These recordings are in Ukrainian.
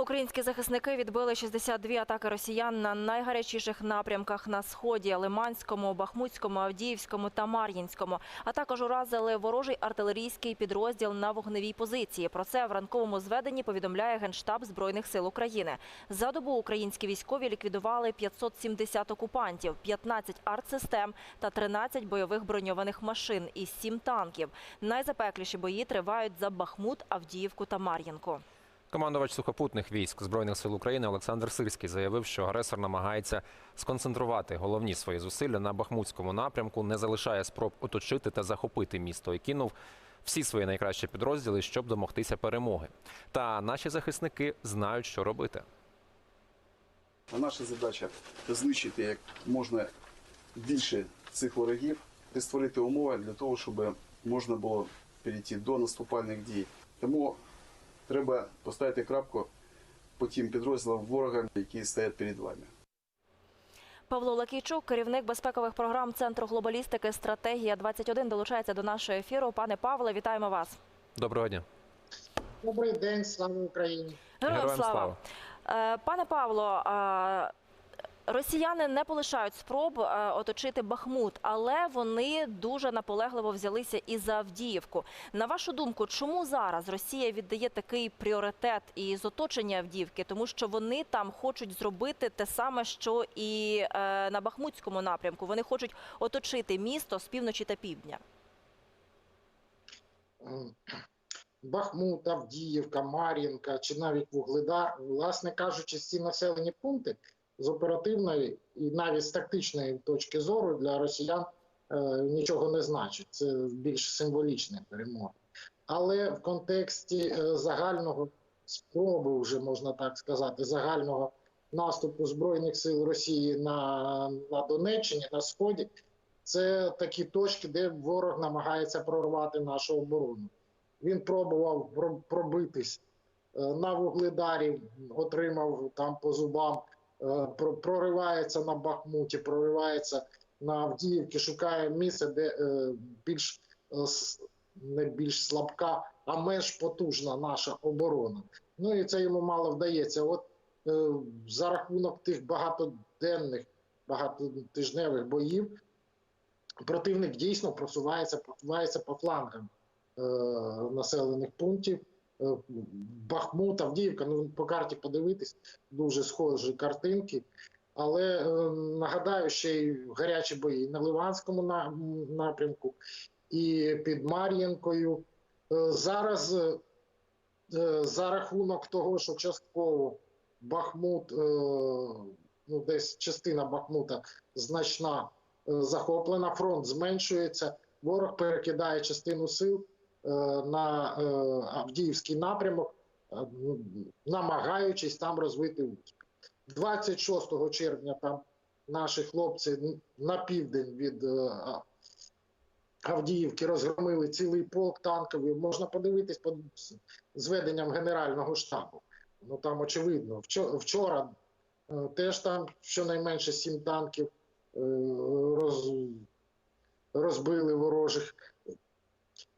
Українські захисники відбили 62 атаки росіян на найгарячіших напрямках на сході Лиманському, Бахмутському, Авдіївському та Мар'їнському. А також уразили ворожий артилерійський підрозділ на вогневій позиції. Про це в ранковому зведенні повідомляє генштаб збройних сил України. За добу українські військові ліквідували 570 окупантів, 15 артсистем та 13 бойових броньованих машин і 7 танків. Найзапекліші бої тривають за Бахмут, Авдіївку та Мар'їнку. Командувач сухопутних військ збройних сил України Олександр Сирський заявив, що агресор намагається сконцентрувати головні свої зусилля на бахмутському напрямку, не залишає спроб оточити та захопити місто і кинув всі свої найкращі підрозділи, щоб домогтися перемоги. Та наші захисники знають, що робити. Наша задача знищити як можна більше цих ворогів і створити умови для того, щоб можна було перейти до наступальних дій. Тому треба поставити крапку по тим підрозділам ворога, які стоять перед вами. Павло Лакійчук, керівник безпекових програм Центру глобалістики Стратегія 21 долучається до нашого ефіру. Пане Павле, вітаємо вас. Доброго дня. Добрий день, слава Україні. Героям, слава. Е, Пане Павло, е, росіяни не полишають спроб е, оточити Бахмут, але вони дуже наполегливо взялися і за Авдіївку. На вашу думку, чому зараз Росія віддає такий пріоритет і з оточення Авдіївки? Тому що вони там хочуть зробити те саме, що і е, на Бахмутському напрямку. Вони хочуть оточити місто з півночі та півдня. Бахмут, Авдіївка, Мар'їнка чи навіть Вугледар, власне кажучи, ці населені пункти з оперативної і навіть з тактичної точки зору для росіян е, нічого не значить. Це більш символічна перемога. Але в контексті е, загального спроби, вже можна так сказати, загального наступу збройних сил Росії на, на Донеччині на сході. Це такі точки, де ворог намагається прорвати нашу оборону. Він пробував пробитись е, на вугледарі, отримав там по зубам, проривається на Бахмуті, проривається на Авдіївці, шукає місце, де е, більш е, не більш слабка, а менш потужна наша оборона. Ну і це йому мало вдається. От е, за рахунок тих багатоденних, багатотижневих боїв противник дійсно просувається, просувається по флангам е, населених пунктів. Е, Бахмут, Авдіївка, ну по карті подивитись, дуже схожі картинки. Але е, нагадаю, ще й гарячі бої на Ливанському на, напрямку і під Мар'їнкою. Е, зараз за рахунок того, що частково Бахмут, ну десь частина Бахмута значна захоплена, фронт зменшується, ворог перекидає частину сил на е, Авдіївський напрямок, е, намагаючись там розвити успіх. 26 червня там наші хлопці на південь від е, Авдіївки розгромили цілий полк танковий. Можна подивитись по зведенням Генерального штабу. Ну там очевидно, вчора е, теж там щонайменше сім танків е, роз, розбили ворожих.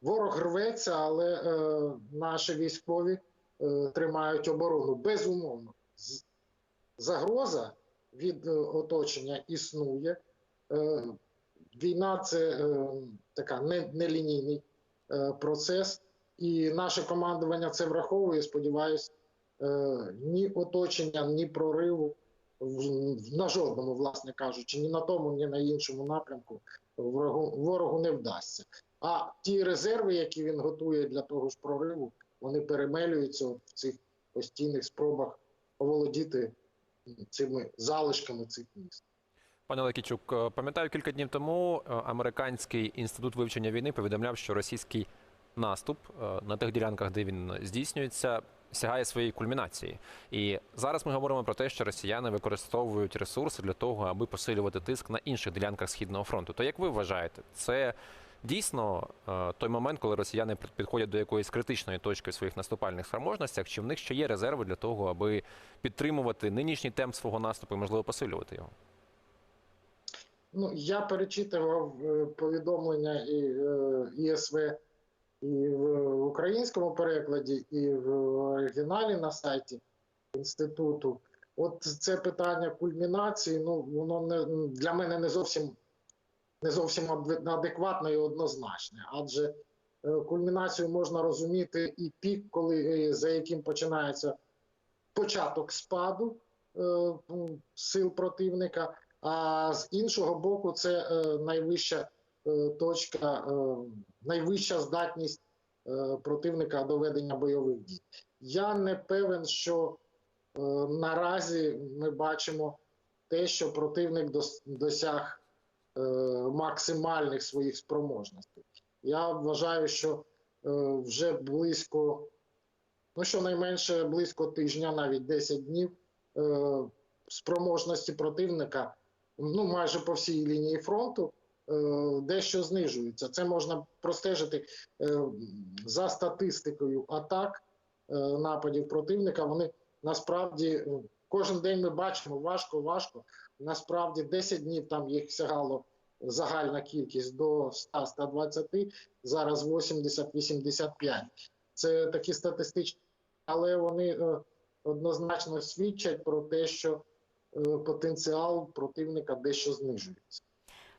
Ворог рветься, але е, наші військові е, тримають оборону. Безумовно, загроза від е, оточення існує. Е, війна це е, така не, нелінійний е, процес, і наше командування це враховує. Сподіваюсь, е, ні оточення, ні прориву в- на жодному, власне кажучи, ні на тому, ні на іншому напрямку ворогу, ворогу не вдасться. А ті резерви, які він готує для того ж прориву, вони перемелюються в цих постійних спробах оволодіти цими залишками цих міст. Пане Лекічук, е, пам'ятаю, кілька днів тому е, американський інститут вивчення війни повідомляв, що російський наступ е, на тих ділянках, де він здійснюється, сягає своєї кульмінації. І зараз ми говоримо про те, що росіяни використовують ресурси для того, аби посилювати тиск на інших ділянках східного фронту. То як ви вважаєте, це дійсно е, той момент, коли росіяни підходять до якоїсь критичної точки в своїх наступальних спроможностях, чи в них ще є резерви для того, аби підтримувати нинішній темп свого наступу і можливо посилювати його? Ну, я перечитував е, повідомлення і е, ІСВ і в українському перекладі, і в оригіналі на сайті інституту. От це питання кульмінації, ну воно не для мене не зовсім не зовсім адекватне і однозначне, адже е, кульмінацію можна розуміти і пік, коли е, за яким починається початок спаду е, сил противника. А з іншого боку, це найвища точка, найвища здатність противника до ведення бойових дій. Я не певен, що наразі ми бачимо те, що противник досяг максимальних своїх спроможностей. Я вважаю, що е, вже близько, ну щонайменше близько тижня, навіть 10 днів, е, спроможності противника, ну майже по всій лінії фронту, е, дещо знижуються. Це можна простежити е, за статистикою атак е, нападів противника. Вони насправді е, кожен день ми бачимо важко, важко. Насправді 10 днів там їх сягало загальна кількість до 100-120, зараз 80-85. Це такі статистичні, але вони е, однозначно свідчать про те, що е, потенціал противника дещо знижується.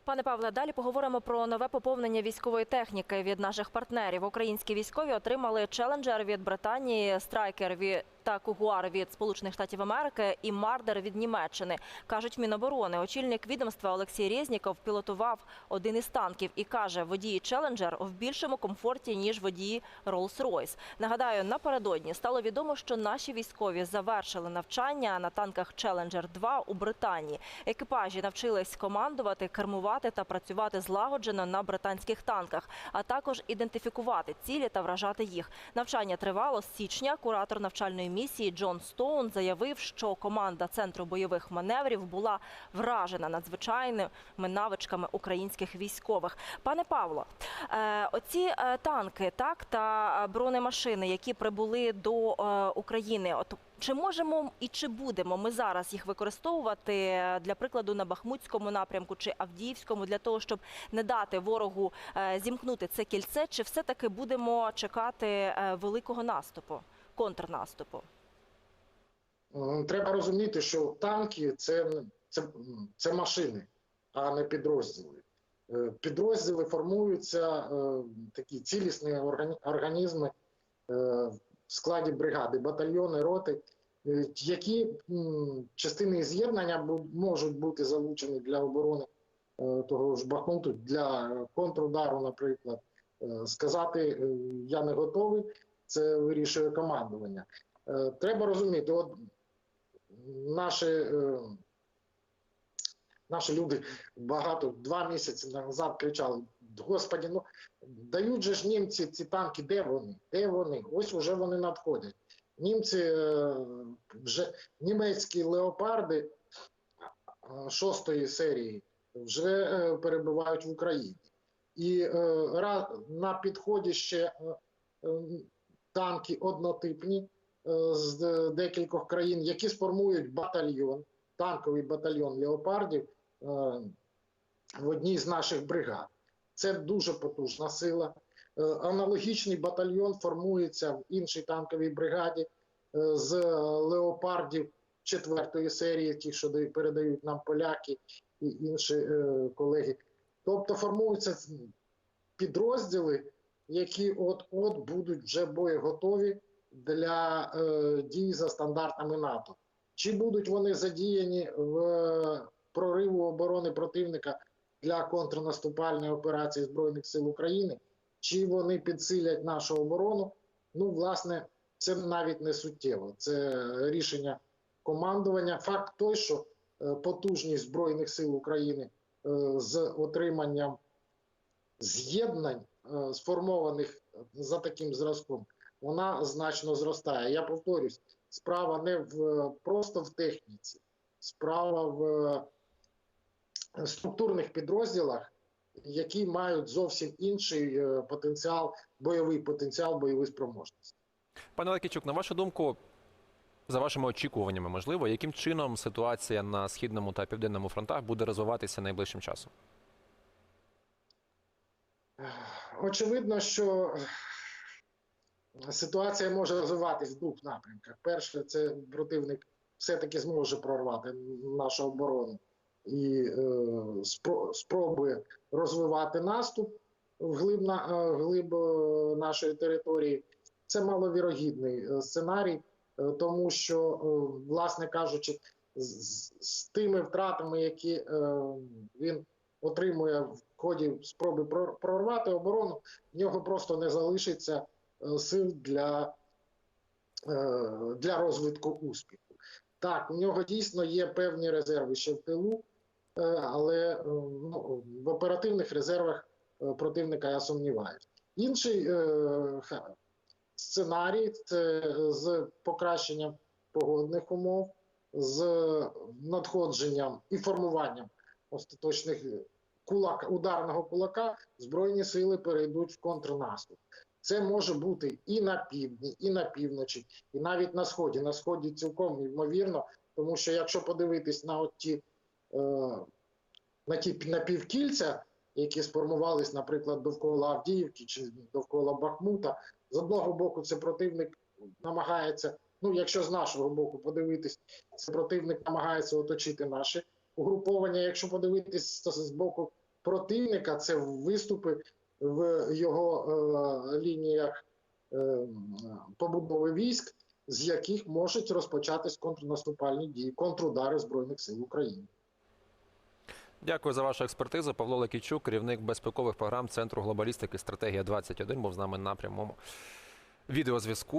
Пане Павле, далі поговоримо про нове поповнення військової техніки від наших партнерів. Українські військові отримали челенджер від Британії, страйкер та Кугуар від Сполучених Штатів Америки і Мардер від Німеччини. кажуть Міноборони. Очільник відомства Олексій Резніков пілотував один із танків і каже, водії челенджер в більшому комфорті ніж водії Rolls-Royce. Нагадаю, напередодні стало відомо, що наші військові завершили навчання на танках Челенджер 2 у Британії. Екіпажі навчились командувати, кермувати та працювати злагоджено на британських танках, а також ідентифікувати цілі та вражати їх. Навчання тривало з січня. Куратор навчальної місії Джон Стоун заявив, що команда центру бойових маневрів була вражена надзвичайними навичками українських військових. Пане Павло, е, оці е, танки, так та е, бронемашини, які прибули до України, от чи можемо і чи будемо ми зараз їх використовувати для прикладу на Бахмутському напрямку чи Авдіївському для того, щоб не дати ворогу зімкнути це кільце, чи все таки будемо чекати великого наступу, контрнаступу? Треба розуміти, що танки це, це, це машини, а не підрозділи. Е, Підрозділи формуються е, такі цілісні органі- організми е, в складі бригади, батальйони, роти, е, які частини з'єднання можуть бути залучені для оборони е, того ж Бахмуту, для контрудару, наприклад. Е, Сказати е, я не готовий, це вирішує командування. Е, Треба розуміти, от наші, е, наші люди багато два місяці назад кричали: Господі, ну дають же ж німці ці танки, де вони? Де вони? Ось уже вони надходять. Німці е, вже німецькі леопарди шостої серії вже перебувають в Україні. І на підході ще танки однотипні е, з декількох країн, які сформують батальйон, танковий батальйон леопардів е, в одній з наших бригад. Це дуже потужна сила. Е, Аналогічний батальйон формується в іншій танковій бригаді з леопардів четвертої серії, ті, що передають нам поляки і інші колеги. Тобто формуються підрозділи, які от-от будуть вже боєготові для е, дій за стандартами НАТО. Чи будуть вони задіяні в е, прориву оборони противника для контрнаступальної операції Збройних сил України, чи вони підсилять нашу оборону? Ну, власне, це навіть не суттєво. Це рішення командування. Факт той, що е, потужність Збройних сил України е, з отриманням з'єднань, сформованих за таким зразком, вона значно зростає. Я повторюсь, справа не в просто в техніці, справа в е, структурних підрозділах, які мають зовсім інший е, потенціал, бойовий потенціал, бойові спроможності. Пане Лакічук, на вашу думку, за вашими очікуваннями, можливо, яким чином ситуація на східному та південному фронтах буде розвиватися найближчим часом? Очевидно, що ситуація може розвиватись в двох напрямках. Перше, це противник все-таки зможе прорвати нашу оборону і е, спро- спробує розвивати наступ вглиб, на, е, вглиб е, нашої території. Це маловірогідний е, сценарій, е, тому що, е, власне кажучи, з- з тими втратами, які е, він отримує в ході спроби прор- прорвати оборону, в нього просто не залишиться е, сил для, е, для розвитку успіху. Так, у нього дійсно є певні резерви ще в тилу, е, але ну, в оперативних резервах противника я сумніваюся. Інший е, сценарій це з покращенням погодних умов, з надходженням і формуванням остаточних кулак, ударного кулака, Збройні сили перейдуть в контрнаступ. Це може бути і на півдні, і на півночі, і навіть на сході. На сході цілком ймовірно, тому що якщо подивитись на ті, е, на ті напівкільця, які сформувались, наприклад, довкола Авдіївки чи довкола Бахмута, з одного боку, це противник намагається, ну якщо з нашого боку подивитись, це противник намагається оточити наші угруповання. Якщо подивитись з- боку противника, це виступи в його е, лініях е, побудови військ, з яких можуть розпочатись контрнаступальні дії, контрудари Збройних сил України. Дякую за вашу експертизу. Павло Лекійчук, керівник безпекових програм Центру глобалістики стратегія 21 був з нами на прямому відеозв'язку.